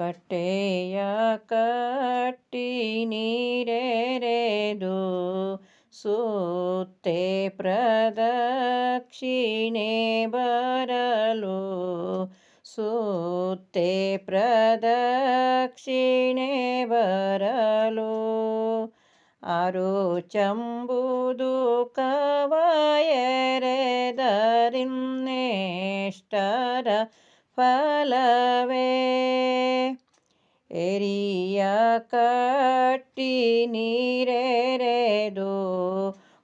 ಕಟ್ಟೆಯ ಕಟ್ಟಿ ನೀರೆರೆದು ಸುತ್ತೆ ಪ್ರದಕ್ಷಿಣೆ ಬರಲು ಸುತ್ತೆ ಪ್ರದಕ್ಷಿಣೆ ಬರಲು ಆರು ಚಂಬುದು ಕವಯರೆದರಿನ್ನೆಷ್ಟರ ಫಲವೇ. ಎರಿಯ ಕಟ್ಟಿ ನೀರೆರೆದು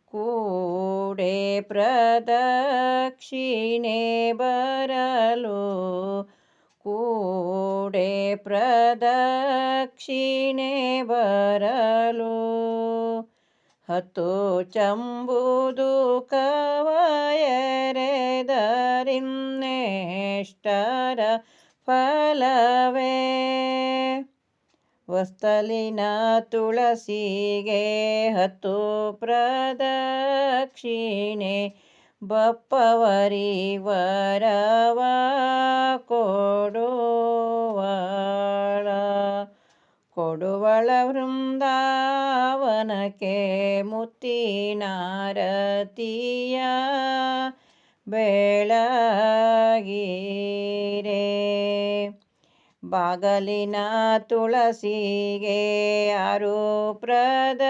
ಕೂಡೆ ಪ್ರದಕ್ಷಿಣೆ ಬರಲು ಕೂಡೆ ಪ್ರದಕ್ಷಿಣೆ ಬರಲು ಹತ್ತು ಚಂಬುದು ಕವಯರೆದರಿನ್ನೇಷ್ಟರ ಫಲವೇ? ವಸ್ತಲಿನ ತುಳಸಿಗೆ ಹತ್ತು ಪ್ರದಕ್ಷಿಣೆ ಬಪ್ಪವರಿ ವರವ ಕೊಡುವಳ ವೃಂದಾವನಕ್ಕೆ ಮುತ್ತಿನಾರತಿಯ ಬೆಳಗಿರೆ ಬಾಗಲಿನ ತುಳಸಿಗೆ ಯಾರು ಪ್ರದಕ್ಷಿಣೆ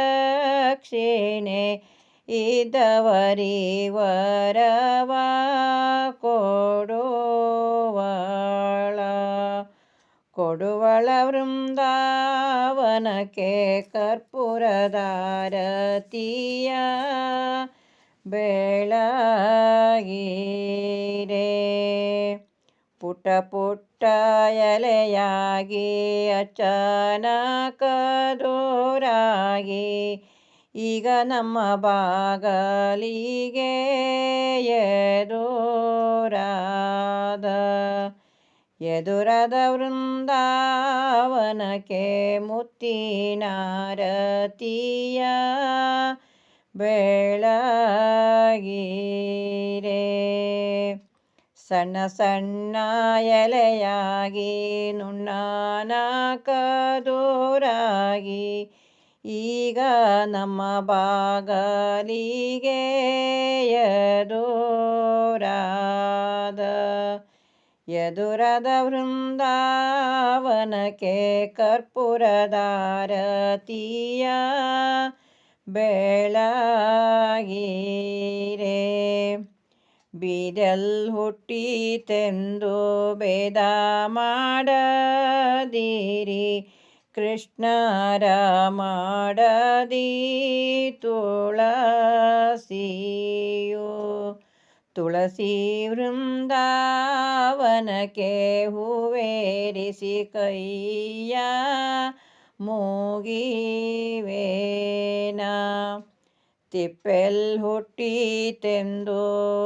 ಇದ್ದವರಿ ವರವ ಕೊಡುವಳ ಕೊಡುವಳ ವೃಂದಾವನಕ್ಕೆ ಕರ್ಪೂರದಾರತಿಯ ಬೆಳಗಿರೆ ಪುಟ ಪುಟ್ಟ ಎಲೆಯಾಗಿ ಅಚಾನಕ ದೂರಾಗಿ ಈಗ ನಮ್ಮ ಬಾಗಲಿಗೆ ಎದುರಾದ ಎದುರದ ವೃಂದಾವನಕ್ಕೆ ಮುತ್ತಿನಾರತಿಯ ಬೆಳಗಿರೆ ಸಣ್ಣ ಸಣ್ಣ ಎಲೆಯಾಗಿ ನುಣ್ಣಾನಕ ದೂರಾಗಿ ಈಗ ನಮ್ಮ ಬಾಗಲಿಗೆ ಎದುರಾದ ಎದುರದ ವೃಂದಾವನಕ್ಕೆ ಕರ್ಪುರದಾರತೀಯ ಬೆಳಗಿರೆ ಬೀದಲ್ ಹುಟ್ಟಿತೆಂದು ಭೇದ ಮಾಡದಿರಿ ಕೃಷ್ಣರ ಮಾಡದಿ ತುಳಸಿಯು ತುಳಸಿ ವೃಂದಾವನಕ್ಕೆ ಹೂವೇರಿಸಿ ಕೈಯ ಮೂಗಿವೇನ ತಿಪ್ಪೆಲ್ ಹುಟ್ಟಿತೆಂದು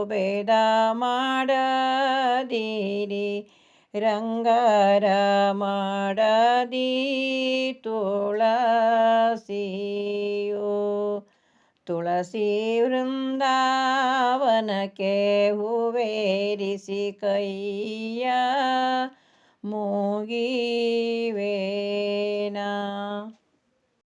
ಭೇದ ಮಾಡದಿರಿ ರಂಗರ ಮಾಡದಿ ತುಳಸಿಯು ತುಳಸಿ ವೃಂದಾವನಕ್ಕೆ ಹೂವೇರಿಸಿ ಕೈಯ ಮೂಗಿವೇನ